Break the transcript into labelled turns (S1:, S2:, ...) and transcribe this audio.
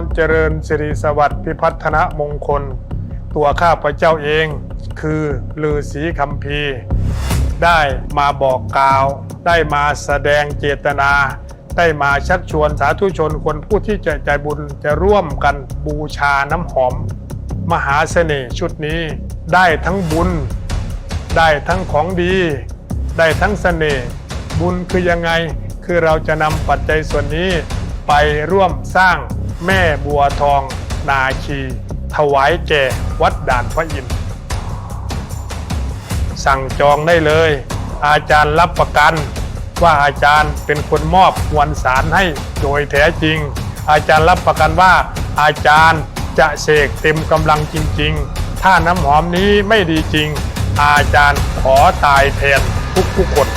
S1: ขอเจริญสิริสวัสดิ์พิพัฒนมงคล ตัวข้าพเจ้าเอง คือลือสีคำพีได้มาบอกกล่าว ได้มาแสดงเจตนา ได้มาชักชวนสาธุชนคนผู้ที่จะใจบุญจะร่วมกันบูชาน้ำหอม มหาเสน่ห์ชุดนี้ ได้ทั้งบุญ ได้ทั้งของดี ได้ทั้งเสน่ห์บุญคือยังไงคือเราจะนำปัจจัยส่วนนี้ไปร่วมสร้าง แม่บัวทองนาคี ถวายแก่วัดด่านพระอินทร์สั่งจองได้เลย อาจารย์รับประกัน ว่าอาจารย์เป็นคนมอบมวลสารให้โดยแท้จริง อาจารย์รับประกันว่า อาจารย์จะเสกเต็มกำลังจริง ๆ ถ้าน้ำหอมนี้ไม่ดีจริง อาจารย์ขอตายแทนทุกๆคน